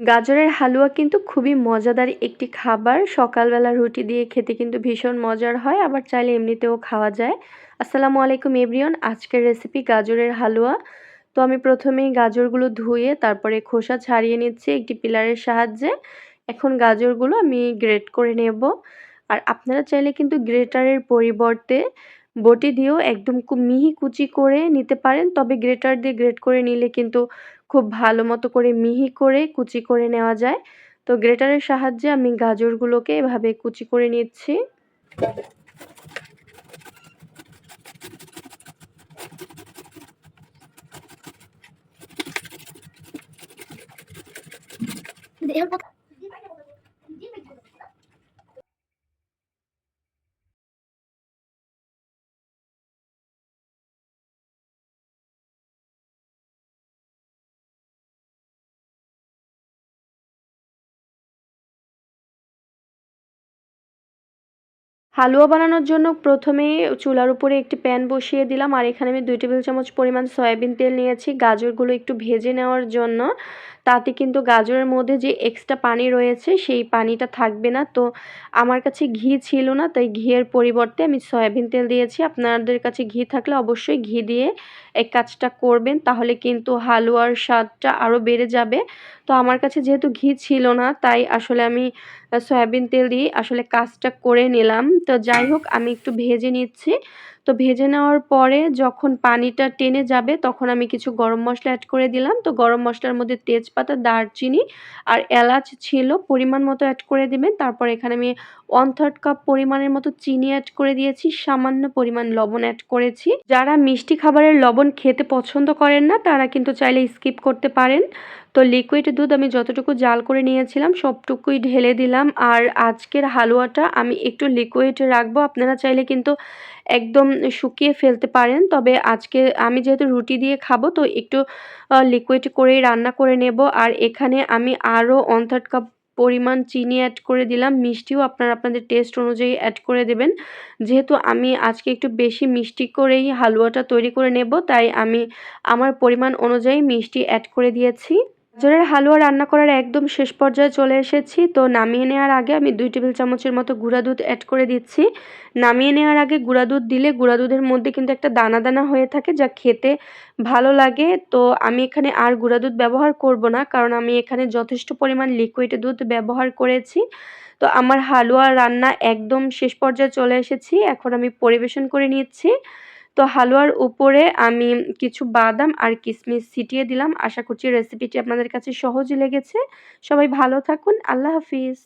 গাজরের হালুয়া কিন্তু খুবই মজাদার একটি খাবার। সকালবেলা রুটি দিয়ে খেতে কিন্তু ভীষণ মজার হয়, আবার চাইলে এমনিতেও খাওয়া যায়। আসসালামু আলাইকুম এভরিওন আজকের রেসিপি গাজরের হালুয়া। তো আমি প্রথমেই গাজরগুলো ধুয়ে, তারপরে খোসা ছাড়িয়ে নিচ্ছি একটি পিলারের সাহায্যে। এখন গাজরগুলো আমি গ্রেট করে নেব। আর আপনারা চাইলে কিন্তু গ্রেটারের পরিবর্তে বটি দিয়েও একদম মিহি কুচি করে নিতে পারেন। তবে গ্রেটার দিয়ে গ্রেট করে নিলে কিন্তু খুব ভালো মতো করে মিহি করে কুচি করে নেওয়া যায়। তো গ্রেটারের সাহায্যে আমি গাজরগুলোকে এভাবে কুচি করে নিচ্ছি। হালুয়া বানানোর জন্য প্রথমে চুলার উপরে একটি প্যান বসিয়ে দিলাম, আর এখানে আমি দুই টেবিল চামচ পরিমাণ সয়াবিন তেল নিয়েছি। গাজরগুলো একটু ভেজে নেওয়ার জন্য তাতে কিন্তু গাজরের মধ্যে যে এক্সট্রা পানি রয়েছে, সেই পানিটা থাকবে না। তো আমার কাছে ঘি ছিল না, তাই ঘিয়ের পরিবর্তে আমি সয়াবিন তেল দিয়েছি। আপনাদের কাছে ঘি থাকলে অবশ্যই ঘি দিয়ে এই কাজটা করবেন, তাহলে কিন্তু হালুয়ার স্বাদটা আরও বেড়ে যাবে। তো আমার কাছে যেহেতু ঘি ছিল না, তাই আসলে আমি সয়াবিন তেল দিয়ে আসলে কাজটা করে নিলাম। তো যাই হোক, আমি একটু ভেজে নিচ্ছি। তো ভেজে নেওয়ার পরে যখন পানিটা টেনে যাবে, তখন আমি কিছু গরম মশলা অ্যাড করে দিলাম। তো গরম মশলার মধ্যে তেজপাতা, দারচিনি আর এলাচ ছিল, পরিমাণ মতো অ্যাড করে দেবেন। তারপর এখানে আমি ওয়ান থার্ড কাপ পরিমাণের মতো চিনি অ্যাড করে দিয়েছি, সামান্য পরিমাণ লবণ অ্যাড করেছি। যারা মিষ্টি খাবারের লবণ খেতে পছন্দ করেন না, তারা কিন্তু চাইলে স্কিপ করতে পারেন। তো লিকুইড দুধ আমি যতটুকু জাল করে নিয়েছিলাম, সবটুকুই ঢেলে দিলাম। আর আজকের হালুয়াটা আমি একটু লিকুইড রাখব। আপনারা চাইলে কিন্তু একদম শুকিয়ে ফেলতে পারেন। তবে আজকে আমি যেহেতু রুটি দিয়ে খাব, তো একটু লিকুইড করেই রান্না করে নেব। আর এখানে আমি আরও ওয়ান থার্ড কাপ পরিমাণ চিনি অ্যাড করে দিলাম। মিষ্টিও আপনারা আপনাদের টেস্ট অনুযায়ী অ্যাড করে দেবেন। যেহেতু আমি আজকে একটু বেশি মিষ্টি করেই হালুয়াটা তৈরি করে নেব, তাই আমি আমার পরিমাণ অনুযায়ী মিষ্টি অ্যাড করে দিয়েছি। গাজরের হালুয়া রান্না করার একদম শেষ পর্যায়ে চলে এসেছি। তো নামিয়ে নেওয়ার আগে আমি দুই টেবিল চামচের মতো গুঁড়া দুধ অ্যাড করে দিচ্ছি। নামিয়ে নেওয়ার আগে গুঁড়া দুধ দিলে গুঁড়া দুধের মধ্যে কিন্তু একটা দানা দানা হয়ে থাকে যা খেতে ভালো লাগে। তো আমি এখানে আর গুঁড়া দুধ ব্যবহার করব না কারণ আমি এখানে যথেষ্ট পরিমাণ লিকুইড দুধ ব্যবহার করেছি। তো আমার হালুয়া রান্না একদম শেষ পর্যায়ে চলে এসেছি। এখন আমি পরিবেশন করে নিচ্ছি। তো হালুয়ার উপরে আমি কিছু বাদাম আর কিশমিশ ছিটিয়ে দিলাম। আশা করছি রেসিপিটি আপনাদের কাছে সহজ লেগেছে। সবাই ভালো থাকুন। আল্লাহ হাফিজ।